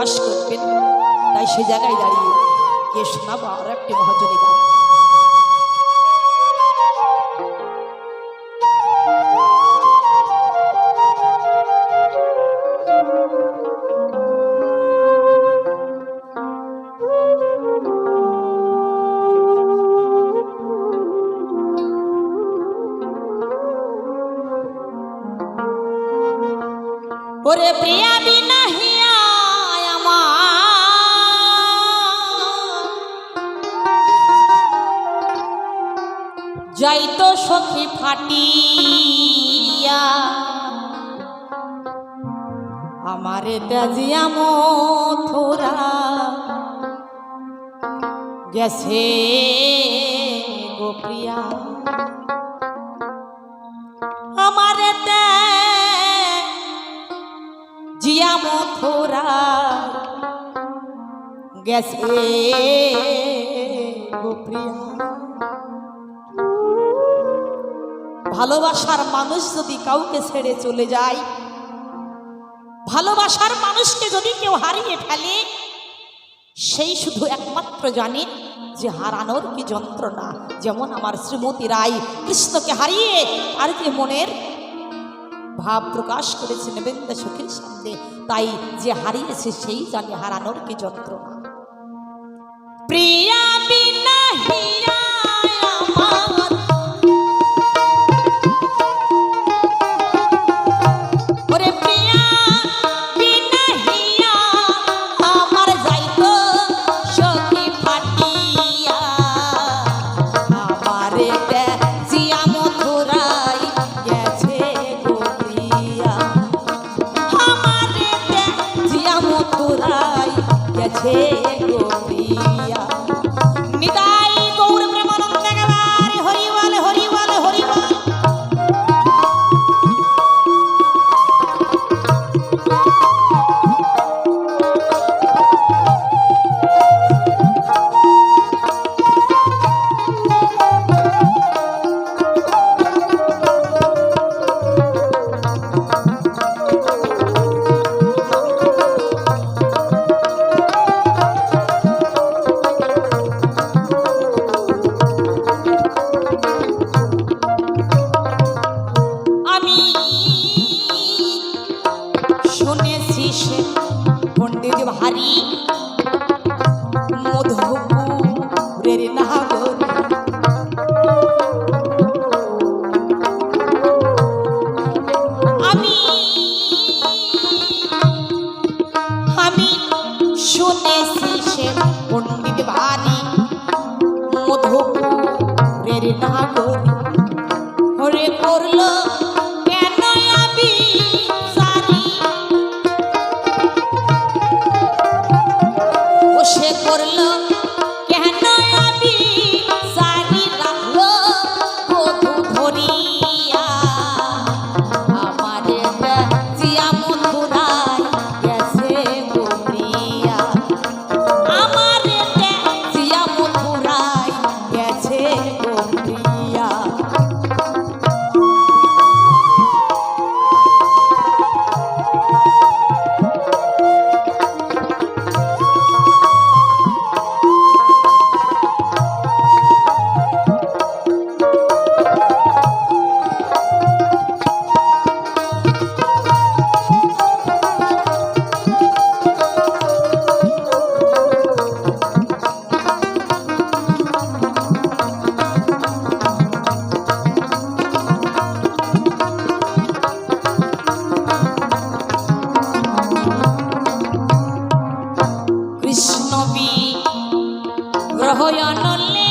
প্রকাশ করবেন। তাই সে জায়গায় দাঁড়িয়ে কে শোনাবো আর একটি মহাজনী গান। ওরে প্রিয়া বিনা যাইতো সখী ফাটিয়া। আমারে তেজিয়া মথুরা গেছে গোপ্রিয়া আমারে তে জিয়া মথুরা গেছে গোপ্রিয়া ভালোবাসার মানুষ যদি কাউকে ছেড়ে চলে যায়, ভালোবাসার মানুষকে যদি কেউ হারিয়ে ফেলে, সেই শুধু একমাত্র জানে যে হারানোর কি যন্ত্রণা। যেমন আমার শ্রীমতী রায় কৃষ্ণকে হারিয়ে আর যে মনের ভাব প্রকাশ করেছে নেবেন্দা সুখের সামনে, তাই যে হারিয়েছে সেই জানে হারানোর কি যন্ত্রণা। হইয়া নল্লে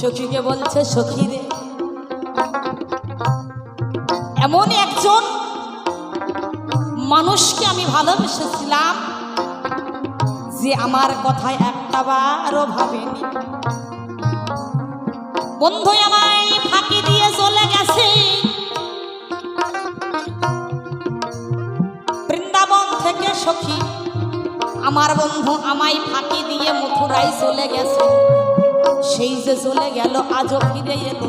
সখীকে বলছে, সখী রে, এমন একজন মানুষকে আমি ভালোবেসেছিলাম যে আমার কথায় একটা বারও ভাবেনি। বন্ধু আমায় ফাঁকি দিয়ে চলে গেছে। বৃন্দাবন থেকে সখী, আমার বন্ধু আমায় ফাঁকি দিয়ে মথুরায় চলে গেছে। সেই যে চলে গেল, আজও ফিরে এলো।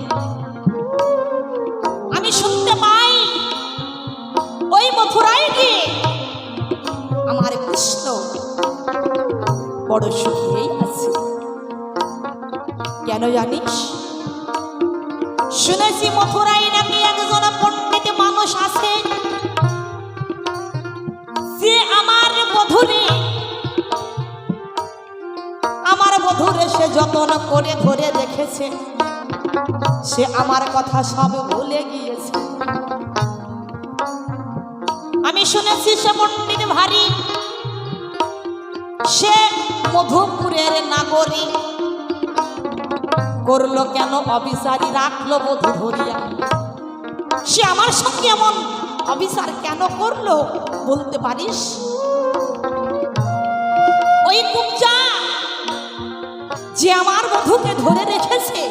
আমি শুনতে পাই ওই মথুরাই গিয়ে আমার কৃষ্ণ বড় সুখেই আছে। কেন জানিস? শুনেছি মথুরাই নাকি একজন পণ্ডিত মানুষ আছে যে আমার বধুরে আমার বধুরে সে যতন করে ধরে রেখেছে, সে আমার কথা সব ভুলে গিয়েছে। আমি শুনেছি সে পণ্ডিত ভারী, সে মধুপুরের নাগরিক। করল কেন অবিচারী, রাখল বধু ধরিয়া। সে আমার সঙ্গে এমন অবিচার কেন করল বলতে পারিস? ওই কুবজা যে আমার বধুকে ধরে রেখেছে,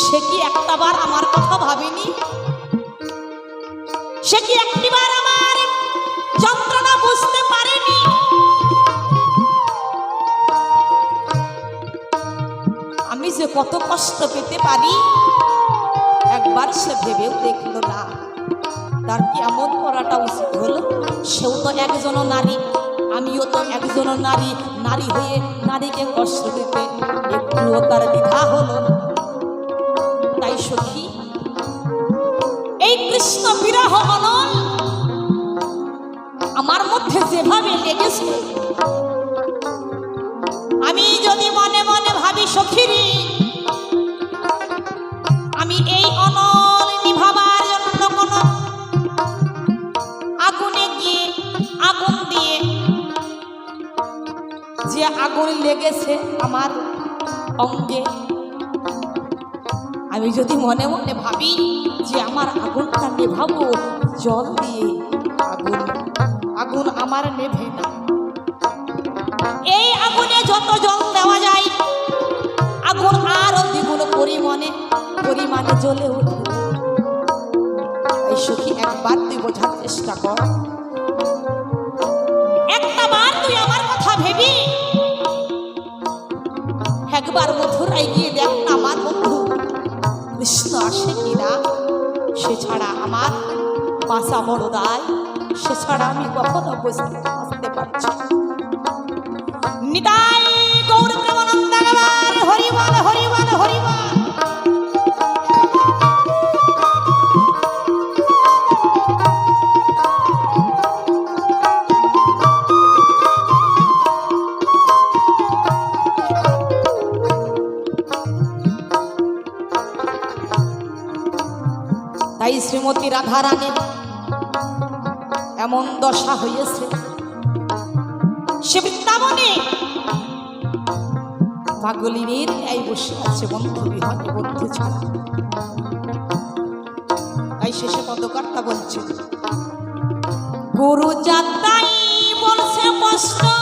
সে কি একটাবার আমার কথা ভাবেনি? সে কি একটিবার আমার যন্ত্রণা বুঝতে পারেনি? আমি যে কত কষ্ট পেতে পারি, একবার সে ভেবেও দেখল না। তার কি এমন করাটা উচিত হলো? সেও তো একজন নারী। আমিও তো একজন নারী। নারী হয়ে নারীকে কষ্ট দিতে একটুও তার দ্বিধা হলো তাই সখী, এই কৃষ্ণ বিরাহ অনল আমার মধ্যে যেভাবে লেগেছে, আমি যদি আগুন লেগেছে আমার অঙ্গে। আমি যদি মনে মনে ভাবি যে আমার আগুনটা নেভাবো, জল দিয়ে আগুন আগুন আমার নেভে না। এই আগুনে যত জল দেওয়া যায়, আগুন আরও দ্বিগুণ পরিমাণে পরিমাণে জ্বলে ওঠে এই সখী, একবার তুই বোঝার চেষ্টা কর। একবার মথুরায় গিয়ে দেখ না আমার বন্ধু। কৃষ্ণ আসে কিনা? সে ছাড়া আমার বাঁচা বড় দায়। সে ছাড়া আমি কখনো বুঝতে পারছি তাই শ্রীমতী রাধারানীর এমন দশা হয়েছে সে বৃন্দাবনে পাগলিনের ন্যায় বসে আছে বন্ধু বিহনে বন্ধু ছাড়া। তাই শেষে পদকর্তা বলছে, গুরু যাত্রাই বলছে প্রশ্ন